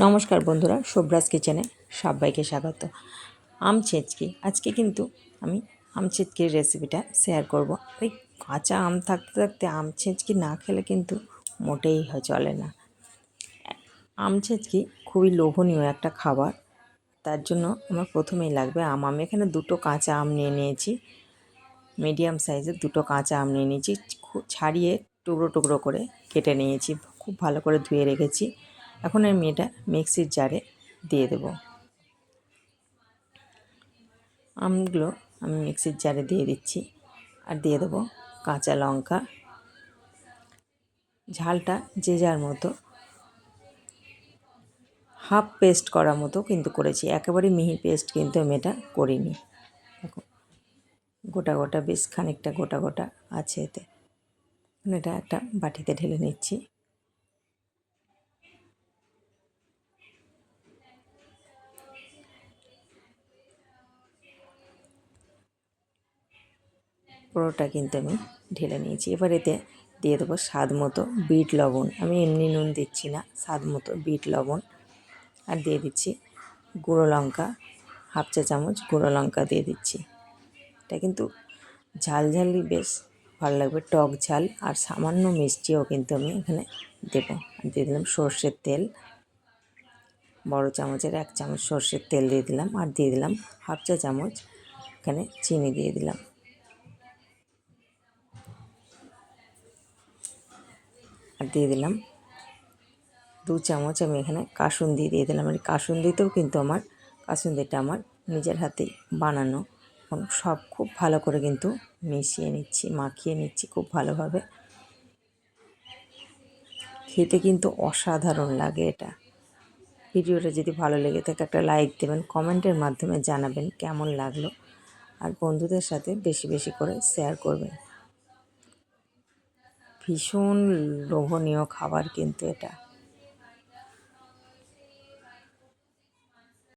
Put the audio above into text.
নমস্কার বন্ধুরা শুভ্রাজ কিচেনে সবাইকে স্বাগত। আম ছেঁচকি, আজকে কিন্তু আমি আম ছেঁচকির রেসিপিটা শেয়ার করব। ওই কাঁচা আম থাকতে থাকতে আম ছেঁচকি না খেলে কিন্তু মোটেই চলে না। আম ছেঁচকি খুবই লোভনীয় একটা খাবার, তার জন্য আমার প্রথমেই লাগবে আম। আমি এখানে দুটো কাঁচা আম নিয়ে নিয়েছি মিডিয়াম সাইজের দুটো কাঁচা আম নিয়ে নিয়েছি ছাড়িয়ে টুকরো টুকরো করে কেটে নিয়েছি, খুব ভালো করে ধুয়ে রেখেছি। এখন আমি এটা মিক্সির জারে দিয়ে দেব। আমগুলো আমি মিক্সির জারে দিয়ে দিচ্ছি আর দিয়ে দেবো কাঁচা লঙ্কা। ঝালটা যে যার মতো। হাফ পেস্ট করার মতো কিন্তু করেছি, একেবারে মিহি পেস্ট কিন্তু আমি এটা করিনি। গোটা গোটা বেশ খানিকটা গোটা গোটা আছে এতে। এটা একটা বাটিতে ঢেলে নিচ্ছি। পুরোটা কিন্তু আমি ঢেলে নিয়েছি। এবার এতে দিয়ে দেবো স্বাদ মতো বিট লবণ। আমি এমনি নুন দিচ্ছি না, স্বাদ মতো বিট লবণ। আর দিয়ে দিচ্ছি গুঁড়ো লঙ্কা, হাফ চা চামচ গুঁড়ো লঙ্কা দিয়ে দিচ্ছি। এটা কিন্তু ঝাল ঝালই বেশ ভালো লাগবে, টক ঝাল আর সামান্য মিষ্টিও কিন্তু আমি এখানে দেবো। আর দিয়ে দিলাম সর্ষের তেল। বড় চামচের এক চামচ সর্ষের তেল দিয়ে দিলাম। আর দিয়ে দিলাম হাফ চা চামচ এখানে চিনি দিয়ে দিলাম। আর দিয়ে দিলাম। দু চামচ আমি এখানে কাসুন্দি দিয়ে দিলাম। আর কাসুন্দিতেও কিন্তু আমার কাসুন্দিটা আমার নিজের হাতেই বানানো। সব খুব ভালো করে কিন্তু মিশিয়ে নিচ্ছি, মাখিয়ে নিচ্ছি খুব ভালোভাবে। খেতে কিন্তু অসাধারণ লাগে এটা। ভিডিওটা যদি ভালো লেগে থাকে একটা লাইক দেবেন, কমেন্টের মাধ্যমে জানাবেন কেমন লাগল। আর বন্ধুদের সাথে বেশি বেশি করে শেয়ার করবেন। ভীষণ লোভনীয় খাবার কিন্তু এটা।